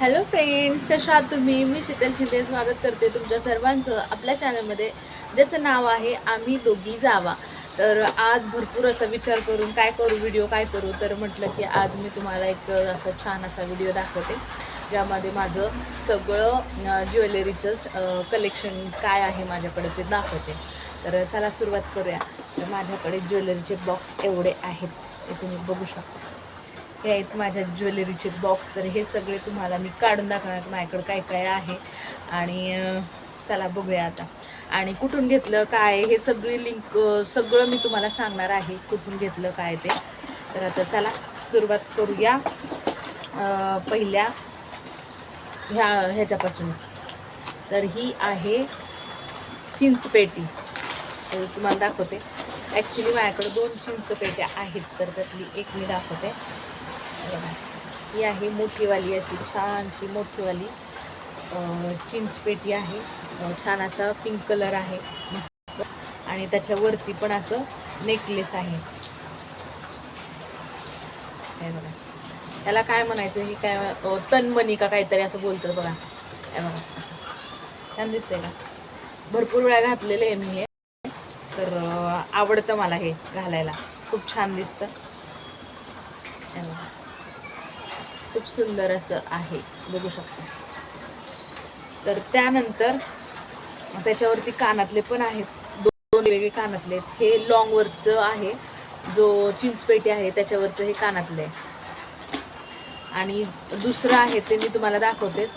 Hello friends कशा आहात तुम्ही? मी शीतल शिंदे स्वागत करते तुमच्या सर्वांचं आपल्या चॅनलमध्ये ज्याचं नाव आहे आम्ही दोघी जावा. तर आज भरपूर असा विचार करून काय करू व्हिडिओ काय करू? तर म्हटलं की आज मी तुम्हाला एक असा छान असा व्हिडिओ दाखवते ज्यामध्ये माझं सगळं ज्वेलरीचं कलेक्शन काय आहे माझ्याकडे ते दाखवते. तर चला सुरुवात करूया. तर माझ्याकडे ज्वेलरीचे बॉक्स एवढे आहेत ते तुम्ही बघू शकता. हे आहेत माझ्या ज्वेलरीचे बॉक्स तर हे सगळे तुम्हाला मी काढून दाखवणार माझ्याकडं काय काय आहे. आणि चला बघूया आता. आणि कुठून घेतलं काय हे सगळी लिंक सगळं मी तुम्हाला सांगणार आहे कुठून घेतलं काय ते. तर आता चला सुरुवात करूया. पहिल्या ह्या ह्याच्यापासून. तर ही आहे चिंचपेटी. तर तुम्हाला दाखवते. ॲक्च्युली माझ्याकडे दोन चिंचपेट्या आहेत तर त्यातली एक मी दाखवते. ही आहे मोठीवाली अशी छानशी मोठीवाली चिंचपेटी आहे. छान असा पिंक कलर आहे. मस्त. आणि त्याच्यावरती पण असं नेकलेस आहे. हे बघा. त्याला काय म्हणायचं? हे काय तनमणी का काहीतरी असं बोलतं बघा. हे बघा असं. छान दिसतंय का? भरपूर वेळा घातलेलं आहे मी हे. तर आवडतं मला हे घालायला. खूप छान दिसतं. बघा. खूप सुंदर असं आहे. बघू शकता. तर त्यानंतर त्याच्यावरती कानातले पण आहेत. दोन वेगळे कानातले आहेत. हे लॉंगवरचं आहे. जो चिंचपेटी आहे त्याच्यावरचं हे कानातलं आहे. आणि दुसरं आहे ते मी तुम्हाला दाखवतेच.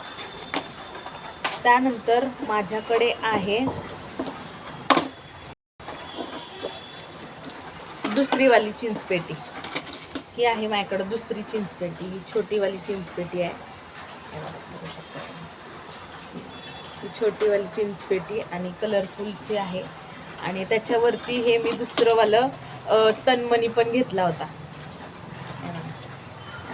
त्यानंतर माझ्याकडे आहे दुसरीवाली चिंचपेटी ही आहे माझ्याकडं. दुसरी चिंचपेटी ही छोटीवाली चिंचपेटी आहे. बघू शकता ही छोटीवाली चिंचपेटी आणि कलरफुलची आहे. आणि त्याच्यावरती हे मी दुसरंवालं तनमणी पण घेतला होता.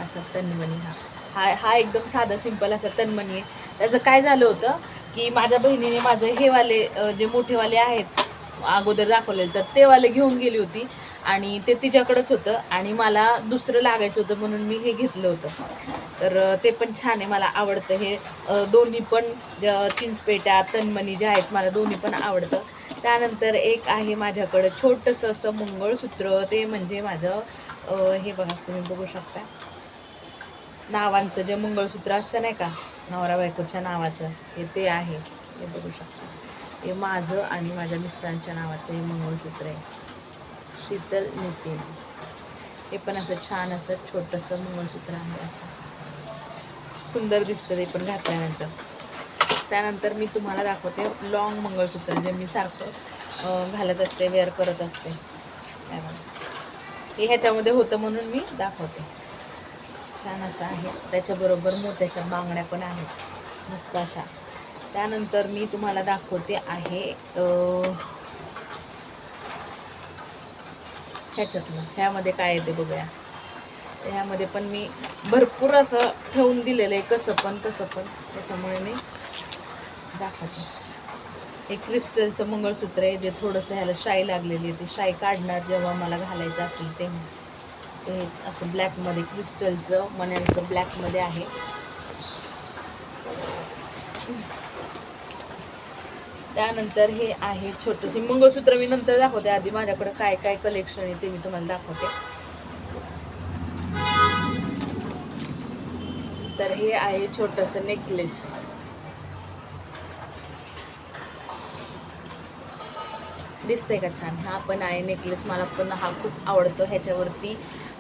असं तनमणी हा. हा हा एकदम साधा सिंपल असा तनमणी आहे. त्याचं काय झालं होतं की माझ्या बहिणीने माझं हे वाले जे मोठेवाले आहेत अगोदर दाखवलेले तर ते वाले घेऊन गेली होती. आणि ते तिच्याकडंच होतं आणि मला दुसरं लागायचं होतं म्हणून मी हे घेतलं होतं. तर ते पण छान आहे मला आवडतं हे. दोन्ही पण चिंचपेट्या तनमणी ज्या आहेत मला दोन्ही पण आवडतं. त्यानंतर एक आहे माझ्याकडं छोटंसं असं मंगळसूत्र. ते म्हणजे माझं हे बघा तुम्ही बघू शकता. नावांचं जे मंगळसूत्र असतं नाही का नवरा बायकोच्या नावाचं हे ते आहे. हे बघू शकता. हे माझं आणि माझ्या मिस्टरांच्या नावाचं हे मंगळसूत्र आहे. शीतल नितीन. हे पण असं छान असं छोटंसं मंगळसूत्र आहे असं. सुंदर दिसतं ते पण घातल्यानंतर. त्यानंतर मी तुम्हाला दाखवते लॉंग मंगळसूत्र जे मी सारखं घालत असते वेअर करत असते. हे ह्याच्यामध्ये होतं म्हणून मी दाखवते. छान असं आहे. त्याच्याबरोबर मोत्याच्या बांगड्या पण आहेत. मस्त अशा. त्यानंतर मी तुम्हाला दाखवते आहे ह्याच्यातलं ह्यामध्ये काय येते बघूया. ह्यामध्ये पण मी भरपूर असं ठेवून दिलेलं आहे कसं पण कसं पण. त्याच्यामुळे मी दाखवते. हे क्रिस्टलचं मंगळसूत्र आहे जे थोडंसं ह्याला शाई लागलेली आहे. ती शाई काढणार जेव्हा मला घालायचं असेल तेव्हा. ते असं ब्लॅकमध्ये क्रिस्टलचं मण्यांचं ब्लॅकमध्ये आहे. त्यानंतर हे आहे छोटंसे. मंगळसूत्र मी नंतर दाखवते आधी माझ्याकडे काय काय कलेक्शन आहे ते मी तुम्हाला दाखवते. तर हे आहे छोटंसं नेकलेस दिसतंय का छान? हा पण आहे नेकलेस मला पण हा खूप आवडतो. ह्याच्यावरती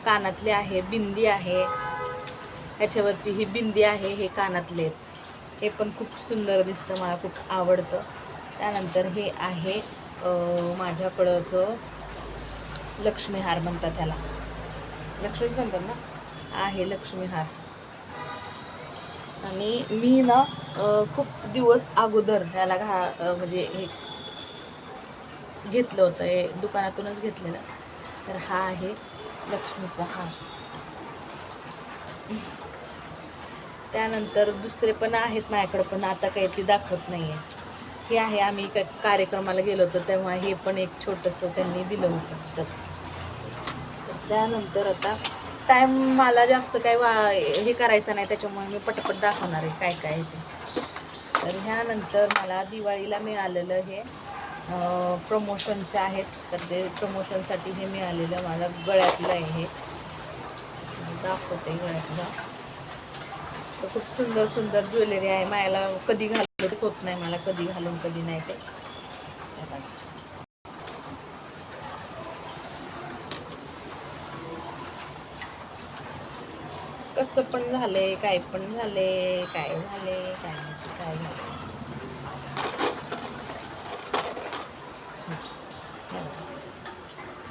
कानातले आहे बिंदी आहे. ह्याच्यावरती ही बिंदी आहे हे कानातले आहेत. हे पण खूप सुंदर दिसतं मला खूप आवडतं. त्यानंतर हे आहे अं, माझ्याकडचं लक्ष्मीहार म्हणतात त्याला लक्ष्मीच म्हणतात ना? आहे लक्ष्मीहार आणि मी ना खूप दिवस अगोदर ह्याला घा म्हणजे हे घेतलं होतं हे दुकानातूनच घेतलेलं. तर हा आहे लक्ष्मीचा हार. त्यानंतर दुसरे पण आहेत माझ्याकडं पण आता काही ते दाखवत नाही आहे हे आहे. आम्ही एका कार्यक्रमाला गेलो होतो तेव्हा हे पण एक छोटंसं त्यांनी दिलं होतं. त्याचं तर त्यानंतर आता टाईम मला जास्त काय वा हे करायचं नाही त्याच्यामुळे मी पटपट दाखवणार आहे काय काय ते. तर ह्यानंतर मला दिवाळीला मिळालेलं हे प्रमोशनचे आहेत. तर ते प्रमोशनसाठी हे मिळालेलं मला गळ्यातलं आहे हे. दाखवते गळ्यातलं. तर खूप सुंदर सुंदर ज्वेलरी आहे. मायाला कधी घालूनच होत नाही मला कधी घालून कधी नाही ते. कसं पण झालंय काय पण झाले काय झाले काय काय हे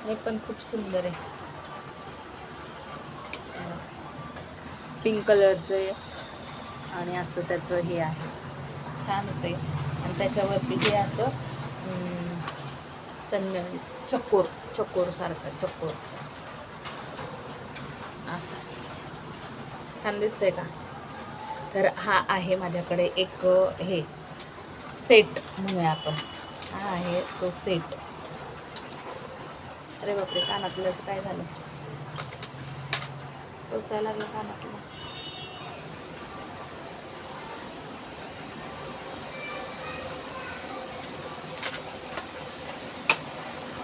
हे पण खूप सुंदर आहे. पिंक कलरचं आहे. आणि असं त्याचं हे आहे. छान असेल आणि त्याच्यावरती हे असं तन्म चकोर चकोर चकोर. असं. छान दिसतंय का? तर हा आहे माझ्याकडे एक हे सेट म्हणूया आपण. हा आहे तो सेट. अरे बापरे कानातलं असं काय झालं? पोचायला लागलं कानातलं.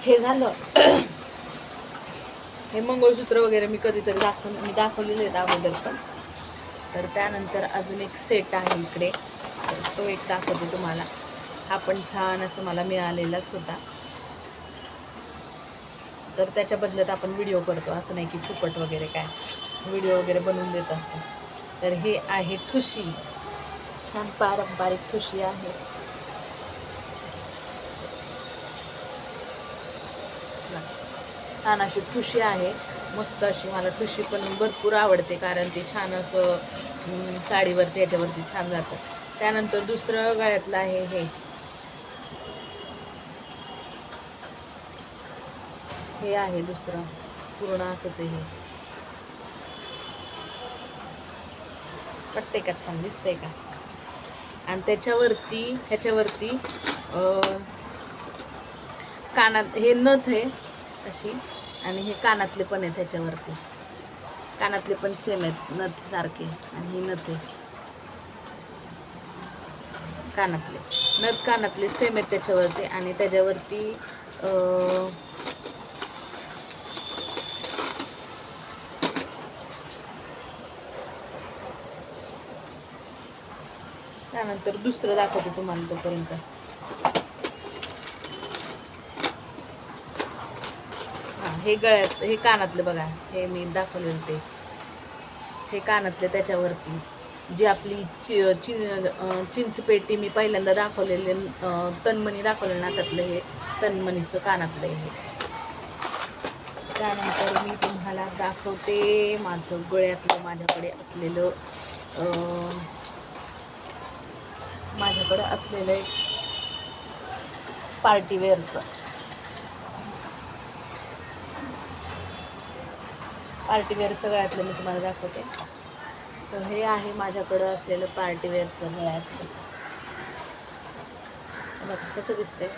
हे झालं. हे मंगळसूत्र वगैरे मी कधीतरी दाखव मी दाखवलेले आहेत अगोदर पण. तर त्यानंतर अजून एक सेट आहे इकडे. तर तो एक दाखवते तुम्हाला. हा पण छान असं मला मिळालेलाच होता. तर त्याच्या बदल्यात आपण व्हिडिओ करतो. असं नाही की फुकट वगैरे काय. व्हिडिओ वगैरे बनवून देत असतो. तर हे आहे ठुशी. छान पारंपरिक ठुशी आहे. छान अशी ठुशी आहे. मस्त अशी मला ठुशी पण भरपूर आवडते कारण ती छान असं साडीवरती याच्यावरती छान जातं. त्यानंतर दुसरं गळ्यातलं आहे हे. हे आहे दुसरं. पूर्ण असंच हे. पटते का छान? दिसतंय का? आणि त्याच्यावरती ह्याच्यावरती कानात हे नथ आहे. अशी. आणि हे कानातले पण आहेत ह्याच्यावरती. कानातले पण सेम आहेत नथ सारखे. आणि ही नथ कानातले. नथ कानातले सेम आहेत त्याच्यावरती. आणि त्याच्यावरती त्यानंतर दुसरं दाखवते तुम्हाला तोपर्यंत. हे गळ्यात हे कानातलं बघा हे मी दाखवलेलं ते. हे कानातले त्याच्यावरती. जी आपली चि चि अं, चिंचपेटी मी पहिल्यांदा दाखवलेले तनमणी दाखवलेलं दाखवले ना त्यातलं हे तनमणीचं कानातलं हे. त्यानंतर मी तुम्हाला दाखवते माझं गळ्यातलं माझ्याकडे असलेलं माझ्याकडं असलेलं एक पार्टीवेअरचं. पार्टीवेअरचं गळ्यातलं मी तुम्हाला दाखवते. तर हे आहे माझ्याकडं असलेलं पार्टीवेअरचं गळ्यातलं बघा कसं दिसतंय.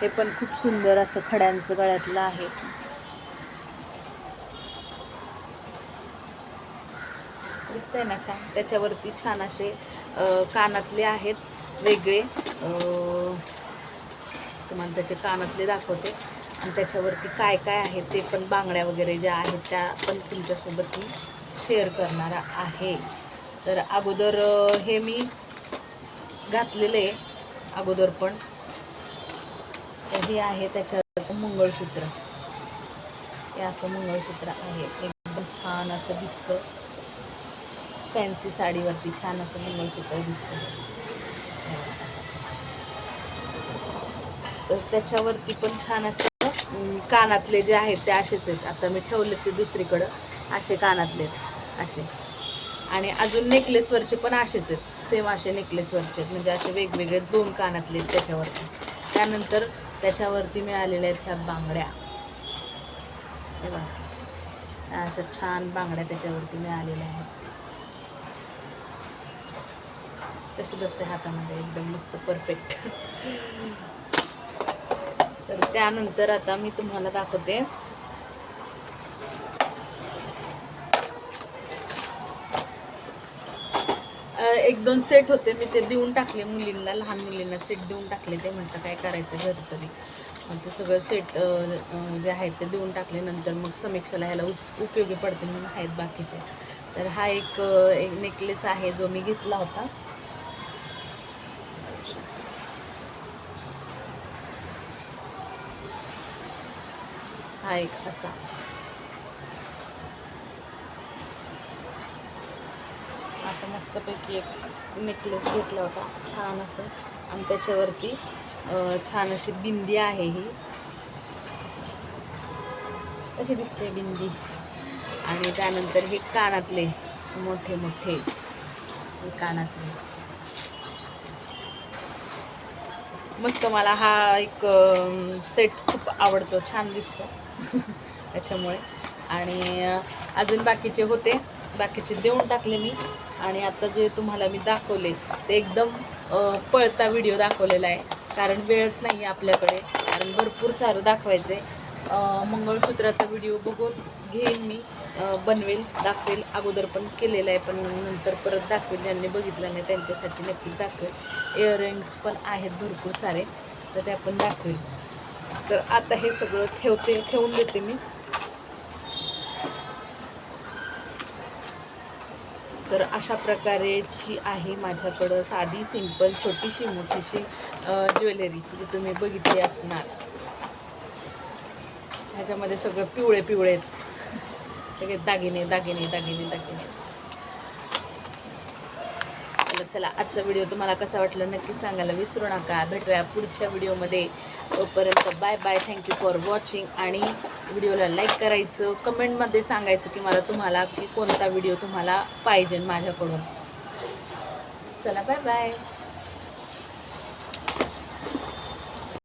हे पण खूप सुंदर असं खड्यांचं गळ्यातलं आहे. दिसतंय ना छान? त्याच्यावरती छान असे कानातले आहेत वेगळे. तुम्हाला त्याचे कानातले दाखवते. आणि त्याच्यावरती काय काय आहे ते पण बांगड्या वगैरे ज्या आहेत त्या पण तुमच्यासोबत मी शेअर करणार आहे. तर अगोदर हे मी घातलेलं आहे अगोदर पण. तर हे आहे त्याच्यावर मंगळसूत्र. हे असं मंगळसूत्र आहे. एकदम छान असं दिसतं. फॅन्सी साडीवरती छान असं मंगळसूत्र दिसतं. असं. तर त्याच्यावरती पण छान असं कानातले जे आहेत ते असेच आहेत. आता मी ठेवले ते दुसरीकडं. असे कानातले आहेत. असे. आणि अजून नेकलेसवरचे पण असेच आहेत. सेम असे नेकलेसवरचे आहेत. म्हणजे असे वेगवेगळे दोन कानातले आहेत त्याच्यावरती. त्यानंतर त्याच्यावरती मिळालेल्या आहेत ह्या बांगड्या. हे बघा. अशा छान बांगड्या त्याच्यावरती मिळालेल्या आहेत. तशी बसते हातामध्ये. एकदम मस्त परफेक्ट त्यानंतर आता मी तुम्हाला दाखवते. एक दोन सेट होते मी ते देऊन टाकले मुलींना लहान मुलींना सेट देऊन टाकले ते म्हणतात काय करायचं घर तरी. मग ते सगळं सेट जे आहेत ते देऊन टाकले. नंतर मग समीक्षाला ह्याला उपयोगी पडते म्हणून आहेत बाकीचे. तर हा एक एक नेकलेस आहे जो मी घेतला होता. हा एक असा. असं मस्तपैकी एक नेकलेस घेतला होता. छान असं. आणि त्याच्यावरती छान अशी बिंदी आहे ही. कशी दिसते बिंदी? आणि त्यानंतर हे कानातले मोठे मोठे. कानातले. मस्त मला हा एक सेट खूप आवडतो. छान दिसतो. त्याच्यामुळे. आणि अजून बाकीचे होते. बाकीचे देऊन टाकले मी. आणि आता जे तुम्हाला मी दाखवले ते एकदम पळता व्हिडिओ दाखवलेला आहे. कारण वेळच नाही आहे आपल्याकडे. कारण भरपूर सारं दाखवायचं आहे मंगळसूत्राचा व्हिडिओ बघून घेईन मी. बनवेल दाखवेल. अगोदर पण केलेलं आहे पण नंतर परत दाखवेल. ज्यांनी बघितलं नाही त्यांच्यासाठी नक्कीच दाखवेल. इयरिंग्स पण आहेत भरपूर सारे. तर ते आपण दाखवेल. तर आता हे सगळं ठेवते ठेवून देते मी. तर अशा प्रकारेची आहे माझ्याकडं साधी सिंपल छोटीशी मोठीशी ज्वेलरी तुम्ही बघितली असणार. ह्याच्यामध्ये सगळं पिवळे पिवळे आहेत. सगळे दागिने दागिने दागिने दागिने. चला चला आजचा व्हिडिओ तुम्हाला कसा वाटला नक्की सांगायला विसरू नका. भेटूया पुढच्या व्हिडिओमध्ये तोपर्यंत bye bye thank you for watching आणि व्हिडिओला लाईक करायचं कमेंटमध्ये सांगायचं की मला तुम्हाला की कोणता व्हिडिओ तुम्हाला पाहिजे माझ्याकडून. चला बाय बाय